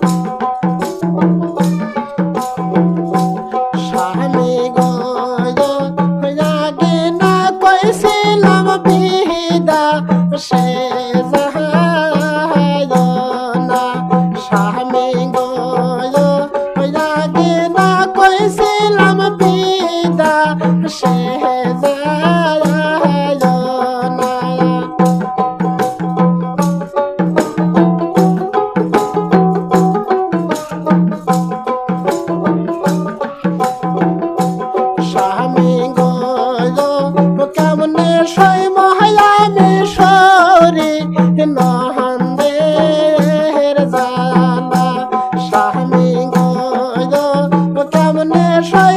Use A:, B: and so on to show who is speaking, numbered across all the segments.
A: you Try.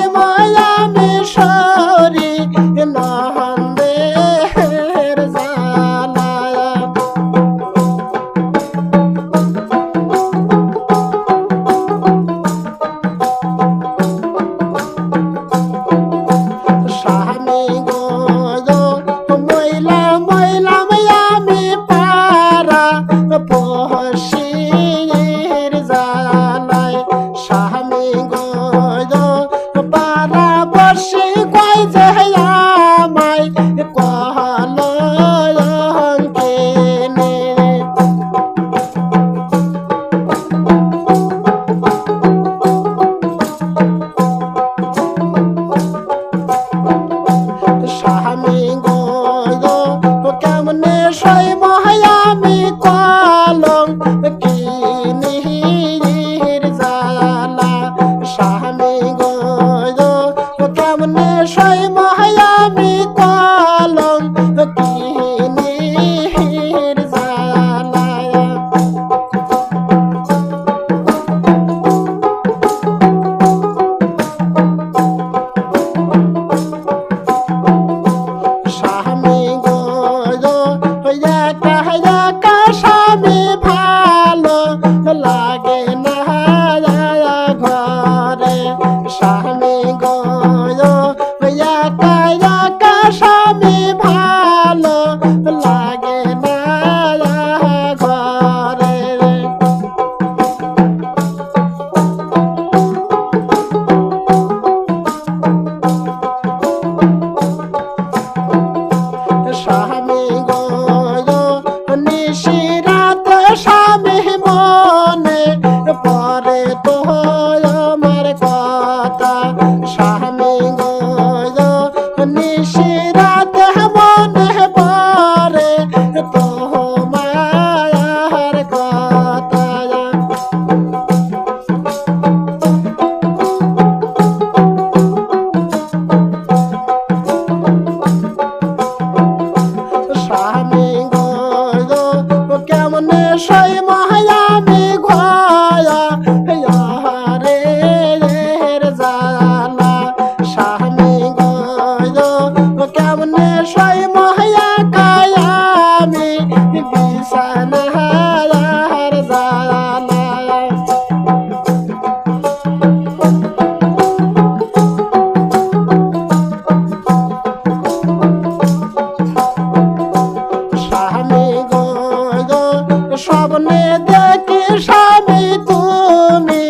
A: সবনে দেখি স্বামী তুমি।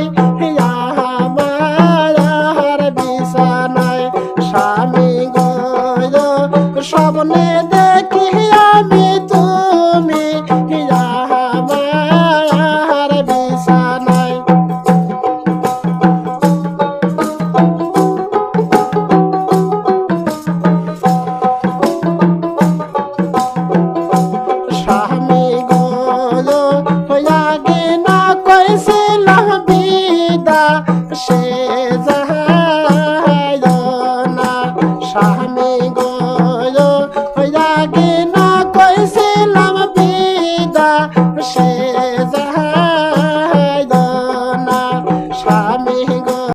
A: আমার বিছানায় স্বামী গো। সবনে দেখি আমি 她的